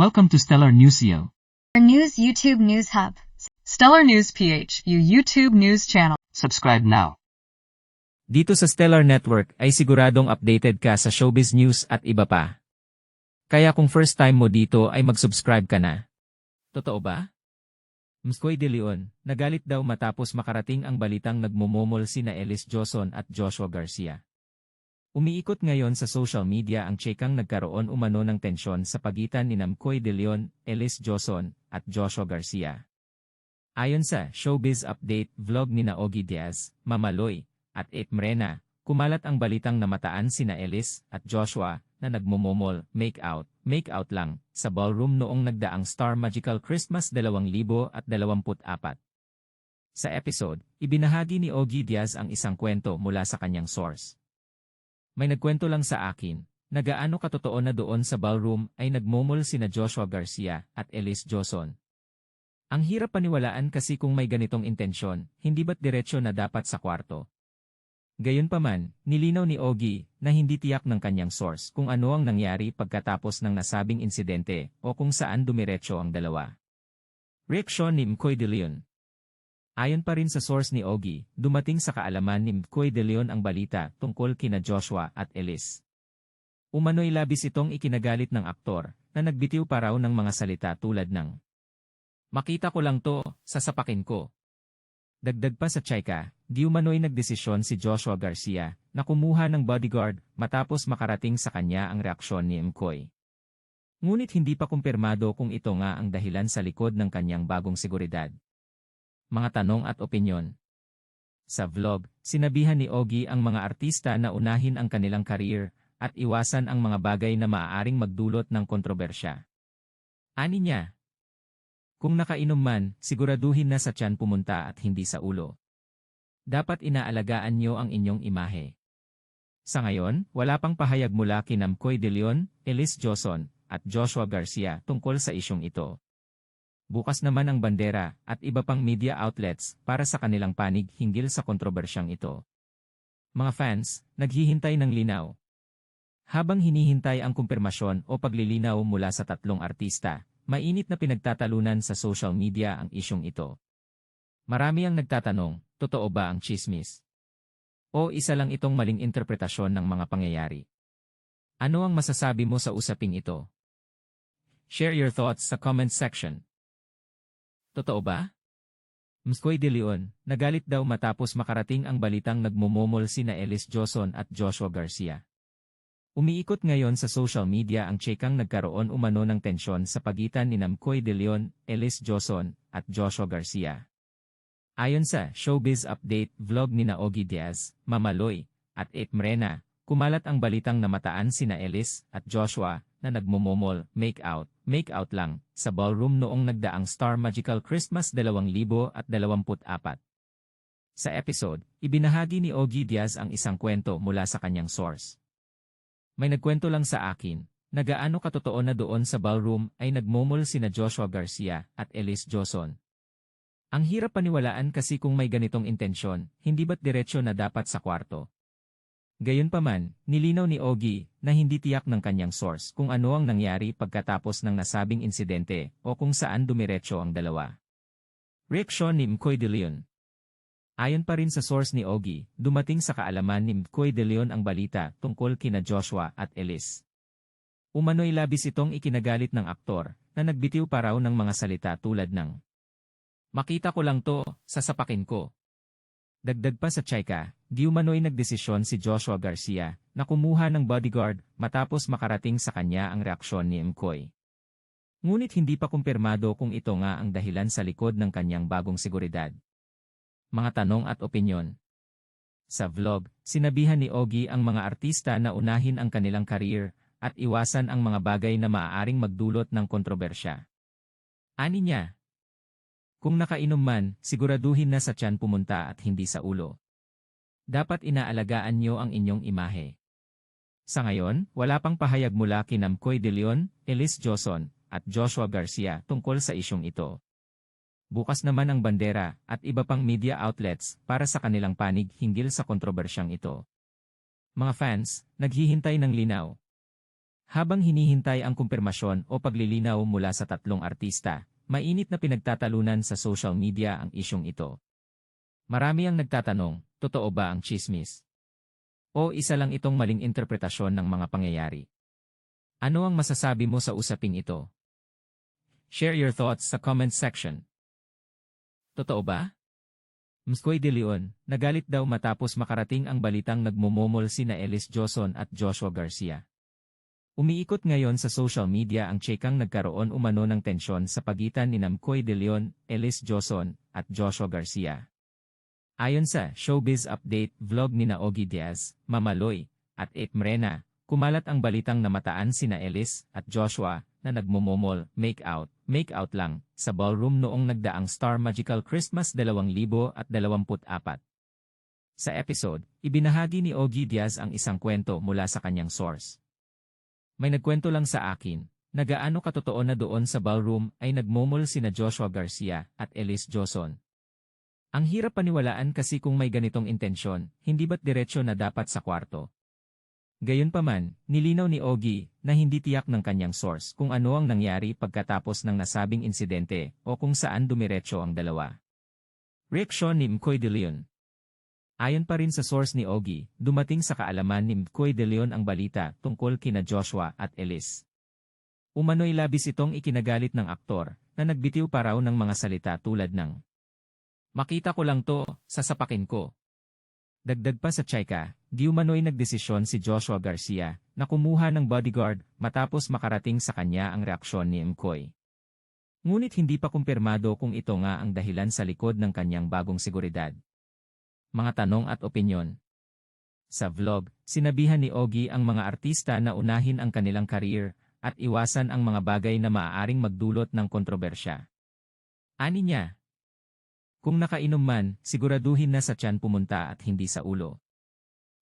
Welcome to Stellar Newsio. Our news YouTube News Hub. Stellar News PH, your YouTube news channel. Subscribe now. Dito sa Stellar Network ay siguradong updated ka sa showbiz news at iba pa. Kaya kung first time mo dito ay mag-subscribe ka na. Totoo ba? Mskoy de Leon, nagalit daw matapos makarating ang balitang nagmumumol sina Ellis Joson at Joshua Garcia. Umiikot ngayon sa social media ang tsekang nagkaroon umano ng tensyon sa pagitan ni Namkoy de Leon, Ellis Joson, at Joshua Garcia. Ayon sa Showbiz Update vlog ni Naogi Diaz, Mamaloy, at It Mrena, kumalat ang balitang namataan sina Ellis at Joshua na nagmumumol, make out, make out lang, sa ballroom noong nagdaang Star Magical Christmas 2024. Sa episode, ibinahagi ni Ogie Diaz ang isang kwento mula sa kanyang source. May nagkwento lang sa akin, na gaano katotoo na doon sa ballroom ay nagmumol sina Joshua Garcia at Elise Joson. Ang hirap paniwalaan kasi kung may ganitong intensyon, hindi ba't diretsyo na dapat sa kwarto? Gayunpaman, nilinaw ni Ogie na hindi tiyak ng kanyang source kung ano ang nangyari pagkatapos ng nasabing insidente o kung saan dumiretso ang dalawa. Reaksyon ni Mkoy de Leon Ayon pa rin sa source ni Ogie, dumating sa kaalaman ni Mkoy de Leon ang balita tungkol kina Joshua at Elise. Umano'y labis itong ikinagalit ng aktor na nagbitiw pa raw ng mga salita tulad ng Makita ko lang to, sasapakin ko. Dagdag pa sa Chika, di umano'y nagdesisyon si Joshua Garcia na kumuha ng bodyguard matapos makarating sa kanya ang reaksyon ni Mkoy. Ngunit hindi pa kumpirmado kung ito nga ang dahilan sa likod ng kanyang bagong seguridad. Mga tanong at opinyon Sa vlog, sinabihan ni Ogie ang mga artista na unahin ang kanilang career at iwasan ang mga bagay na maaaring magdulot ng kontrobersya. Ani niya, kung nakainom man, siguraduhin na sa tiyan pumunta at hindi sa ulo. Dapat inaalagaan niyo ang inyong imahe. Sa ngayon, wala pang pahayag mula kina Mkoy de Leon, Elise Joson, at Joshua Garcia tungkol sa isyong ito. Bukas naman ang bandera at iba pang media outlets para sa kanilang panig hinggil sa kontrobersyang ito. Mga fans, naghihintay ng linaw. Habang hinihintay ang kumpirmasyon o paglilinaw mula sa tatlong artista, Mainit na pinagtatalunan sa social media ang isyong ito. Marami ang nagtatanong, totoo ba ang chismis? O isa lang itong maling interpretasyon ng mga pangyayari? Ano ang masasabi mo sa usaping ito? Share your thoughts sa comment section. Totoo ba? Mskoy de Leon, nagalit daw matapos makarating ang balitang nagmumumol sina Ellis Joson at Joshua Garcia. Umiikot ngayon sa social media ang tsekang nagkaroon umano ng tensyon sa pagitan ni Namkoy de Leon, Ellis Joson, at Joshua Garcia. Ayon sa Showbiz Update vlog ni Naogi Diaz, Mamaloy, at It Mrena, kumalat ang balitang namataan sina Ellis at Joshua na nagmumumol, make out, make out lang, sa ballroom noong nagdaang Star Magical Christmas 2024. Sa episode, ibinahagi ni Ogie Diaz ang isang kwento mula sa kanyang source. May nagkwento lang sa akin, na gaano katotoo na doon sa ballroom ay nagmumol sina Joshua Garcia at Elise Joson. Ang hirap paniwalaan kasi kung may ganitong intensyon, hindi ba't diretsyo na dapat sa kwarto? Gayunpaman, nilinaw ni Ogie na hindi tiyak ng kanyang source kung ano ang nangyari pagkatapos ng nasabing insidente o kung saan dumiretso ang dalawa. Reaksyon ni Mkoy de Leon Ayon pa rin sa source ni Ogie, dumating sa kaalaman ni Mkoy de Leon ang balita tungkol kina Joshua at Elise. Umano'y labis itong ikinagalit ng aktor, na nagbitiw pa raw ng mga salita tulad ng Makita ko lang to, sasapakin ko. Dagdag pa sa Chika, di umano'y nagdesisyon si Joshua Garcia na kumuha ng bodyguard matapos makarating sa kanya ang reaksyon ni Mkoy. Ngunit hindi pa kumpirmado kung ito nga ang dahilan sa likod ng kanyang bagong seguridad mga tanong at opinyon. Sa vlog, sinabihan ni Ogie ang mga artista na unahin ang kanilang career at iwasan ang mga bagay na maaaring magdulot ng kontrobersya. Ani niya, kung nakainom man, siguraduhin na sa tiyan pumunta at hindi sa ulo. Dapat inaalagaan niyo ang inyong imahe. Sa ngayon, wala pang pahayag mula kina Mkoy de Leon, Elise Joson, at Joshua Garcia tungkol sa isyong ito bukas naman ang bandera at iba pang media outlets para sa kanilang panig hinggil sa kontrobersyang ito. Mga fans, naghihintay ng linaw. Habang hinihintay ang kumpirmasyon o paglilinaw mula sa tatlong artista, mainit na pinagtatalunan sa social media ang isyong ito. Marami ang nagtatanong, totoo ba ang chismis? O isa lang itong maling interpretasyon ng mga pangyayari? Ano ang masasabi mo sa usaping ito? Share your thoughts sa comment section. Totoo ba? Mskoy de Leon, nagalit daw matapos makarating ang balitang nagmumumol sina Ellis Joson at Joshua Garcia. Umiikot ngayon sa social media ang tsekang nagkaroon umano ng tensyon sa pagitan ni Namkoy de Leon, Ellis Joson, at Joshua Garcia. Ayon sa Showbiz Update vlog ni Naogi Diaz, Mamaloy, at It Mrena, kumalat ang balitang namataan sina Ellis at Joshua na nagmumumol, make out, make out lang, sa ballroom noong nagdaang Star Magical Christmas 2024. Sa episode, ibinahagi ni Ogie Diaz ang isang kwento mula sa kanyang source. May nagkwento lang sa akin, na gaano katotoo na doon sa ballroom ay nagmumol sina Joshua Garcia at Ellis Joson. Ang hirap paniwalaan kasi kung may ganitong intensyon, hindi ba't diretsyo na dapat sa kwarto? Gayunpaman, nilinaw ni Ogie na hindi tiyak ng kanyang source kung ano ang nangyari pagkatapos ng nasabing insidente o kung saan dumiretso ang dalawa. Reaksyon ni Mkoy de Leon Ayon pa rin sa source ni Ogie, dumating sa kaalaman ni Mkoy de Leon ang balita tungkol kina Joshua at Ellis. Umano'y labis itong ikinagalit ng aktor na nagbitiw pa raw ng mga salita tulad ng Makita ko lang to, sasapakin ko. Dagdag pa sa Chika, di umano'y nagdesisyon si Joshua Garcia na kumuha ng bodyguard matapos makarating sa kanya ang reaksyon ni Mkoy. Ngunit hindi pa kumpirmado kung ito nga ang dahilan sa likod ng kanyang bagong seguridad. Mga tanong at opinyon Sa vlog, sinabihan ni Ogie ang mga artista na unahin ang kanilang career at iwasan ang mga bagay na maaaring magdulot ng kontrobersya. Ani niya, kung nakainom man, siguraduhin na sa tiyan pumunta at hindi sa ulo.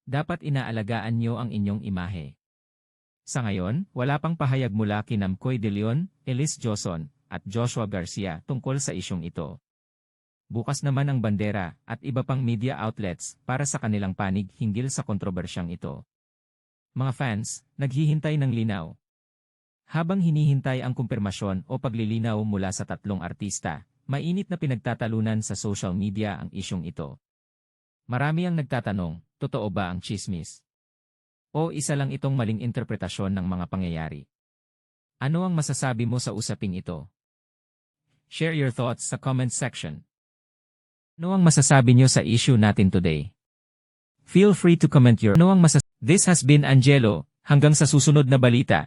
Dapat inaalagaan niyo ang inyong imahe. Sa ngayon, wala pang pahayag mula kina Mkoy de Leon, Ellis Joson, at Joshua Garcia tungkol sa isyong ito. Bukas naman ang bandera at iba pang media outlets para sa kanilang panig hinggil sa kontrobersyang ito. Mga fans, naghihintay ng linaw. Habang hinihintay ang kumpirmasyon o paglilinaw mula sa tatlong artista, mainit na pinagtatalunan sa social media ang isyong ito. Marami ang nagtatanong, totoo ba ang chismis? O isa lang itong maling interpretasyon ng mga pangyayari? Ano ang masasabi mo sa usaping ito? Share your thoughts sa comment section. Ano ang masasabi niyo sa issue natin today? Feel free to comment your ano ang masas This has been Angelo, hanggang sa susunod na balita.